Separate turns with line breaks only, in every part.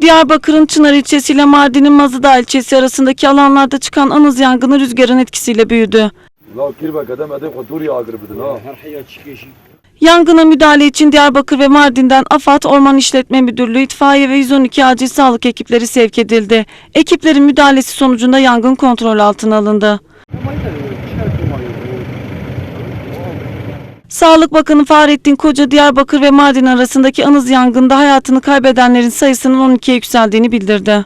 Diyarbakır'ın Çınar ilçesi ile Mardin'in Mazıda ilçesi arasındaki alanlarda çıkan anız yangını rüzgarın etkisiyle büyüdü. Yangına müdahale için Diyarbakır ve Mardin'den AFAD Orman İşletme Müdürlüğü itfaiye ve 112 acil sağlık ekipleri sevk edildi. Ekiplerin müdahalesi sonucunda yangın kontrol altına alındı. Sağlık Bakanı Fahrettin Koca Diyarbakır ve Mardin arasındaki anız yangında hayatını kaybedenlerin sayısının 12'ye yükseldiğini bildirdi.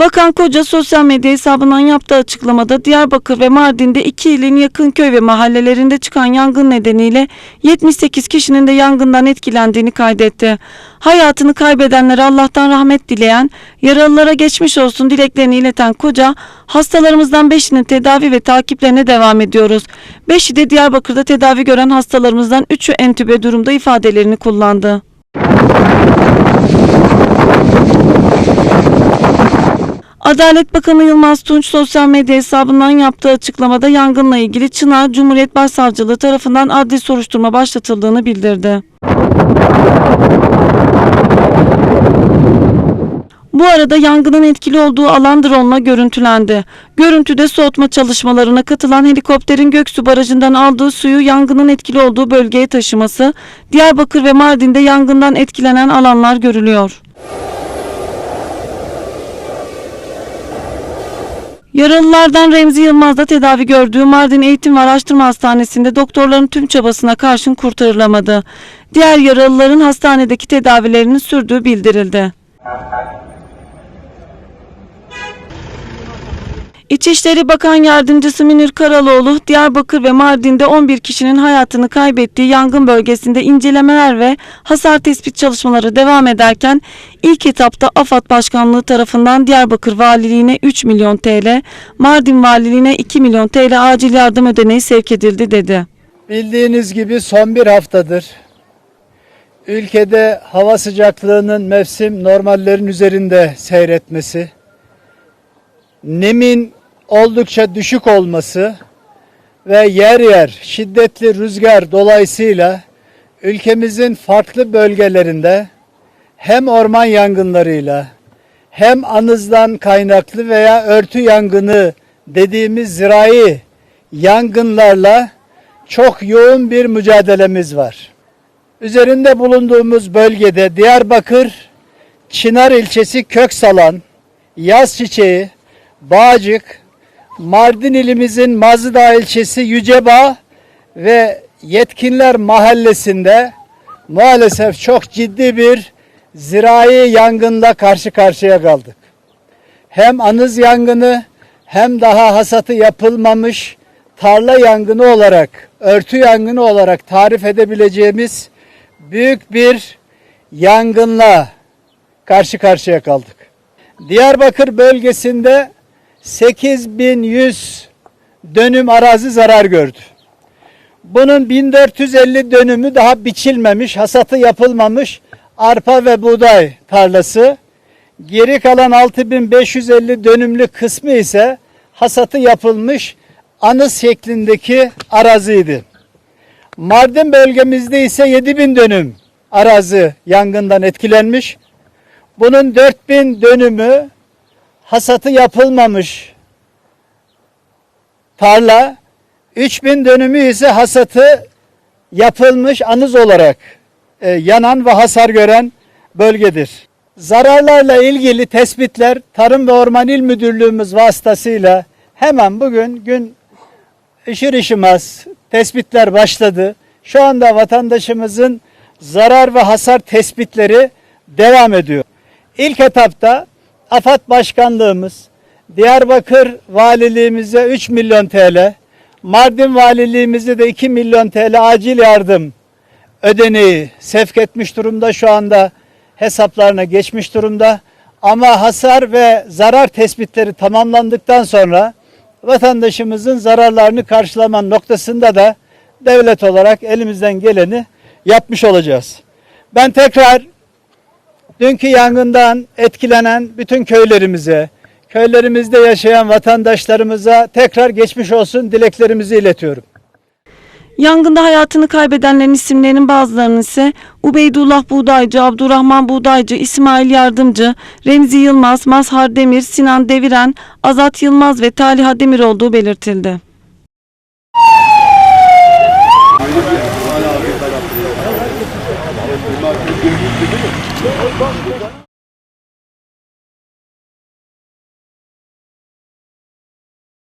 Bakan Koca sosyal medya hesabından yaptığı açıklamada Diyarbakır ve Mardin'de iki ilin yakın köy ve mahallelerinde çıkan yangın nedeniyle 78 kişinin de yangından etkilendiğini kaydetti. Hayatını kaybedenlere Allah'tan rahmet dileyen, yaralılara geçmiş olsun dileklerini ileten Koca, hastalarımızdan 5'inin tedavi ve takiplerine devam ediyoruz. 5'i de Diyarbakır'da tedavi gören hastalarımızdan 3'ü entübe durumda ifadelerini kullandı. Adalet Bakanı Yılmaz Tunç sosyal medya hesabından yaptığı açıklamada yangınla ilgili Çınar Cumhuriyet Başsavcılığı tarafından adli soruşturma başlatıldığını bildirdi. Bu arada yangının etkili olduğu alan drone'la görüntülendi. Görüntüde soğutma çalışmalarına katılan helikopterin Göksu Barajı'ndan aldığı suyu yangının etkili olduğu bölgeye taşıması, Diyarbakır ve Mardin'de yangından etkilenen alanlar görülüyor. Yaralılardan Remzi Yılmaz da tedavi gördüğü Mardin Eğitim ve Araştırma Hastanesi'nde doktorların tüm çabasına karşın kurtarılamadı. Diğer yaralıların hastanedeki tedavilerinin sürdüğü bildirildi. İçişleri Bakan Yardımcısı Münir Karaloğlu, Diyarbakır ve Mardin'de 11 kişinin hayatını kaybettiği yangın bölgesinde incelemeler ve hasar tespit çalışmaları devam ederken ilk etapta AFAD Başkanlığı tarafından Diyarbakır Valiliğine 3 milyon TL, Mardin Valiliğine 2 milyon TL acil yardım ödeneği sevk edildi dedi.
Bildiğiniz gibi son bir haftadır ülkede hava sıcaklığının mevsim normallerin üzerinde seyretmesi, nemin oldukça düşük olması ve yer yer şiddetli rüzgar dolayısıyla ülkemizin farklı bölgelerinde hem orman yangınlarıyla hem anızdan kaynaklı veya örtü yangını dediğimiz zirai yangınlarla çok yoğun bir mücadelemiz var. Üzerinde bulunduğumuz bölgede Diyarbakır, Çınar ilçesi Köksalan, Yaz Çiçeği, Bağcık, Mardin ilimizin Mazıdağ ilçesi Yücebağ ve Yetkinler Mahallesi'nde maalesef çok ciddi bir zirai yangınla karşı karşıya kaldık. Hem anız yangını hem daha hasatı yapılmamış tarla yangını olarak, örtü yangını olarak tarif edebileceğimiz büyük bir yangınla karşı karşıya kaldık. Diyarbakır bölgesinde 8100 dönüm arazi zarar gördü. Bunun 1450 dönümü daha biçilmemiş, hasatı yapılmamış arpa ve buğday tarlası. Geri kalan 6550 dönümlük kısmı ise hasatı yapılmış anız şeklindeki araziydi. Mardin bölgemizde ise 7000 dönüm arazi yangından etkilenmiş. Bunun 4000 dönümü hasatı yapılmamış tarla, 3000 dönümü ise hasatı yapılmış anız olarak e, yanan ve hasar gören bölgedir. Zararlarla ilgili tespitler Tarım ve Orman İl Müdürlüğümüz vasıtasıyla hemen bugün gün ışır ışımaz tespitler başladı. Şu anda vatandaşımızın zarar ve hasar tespitleri devam ediyor. İlk etapta AFAD Başkanlığımız Diyarbakır Valiliğimize 3 milyon TL, Mardin Valiliğimize de 2 milyon TL acil yardım ödeneği sevk etmiş durumda. Şu anda hesaplarına geçmiş durumda. Ama hasar ve zarar tespitleri tamamlandıktan sonra vatandaşımızın zararlarını karşılama noktasında da devlet olarak elimizden geleni yapmış olacağız. Ben tekrar dünkü yangından etkilenen bütün köylerimize, köylerimizde yaşayan vatandaşlarımıza tekrar geçmiş olsun dileklerimizi iletiyorum.
Yangında hayatını kaybedenlerin isimlerinin bazılarının ise Ubeydullah Buğdaycı, Abdurrahman Buğdaycı, İsmail Yardımcı, Remzi Yılmaz, Mazhar Demir, Sinan Deviren, Azat Yılmaz ve Taliha Demir olduğu belirtildi. Bunlar gördüğünüz gibi.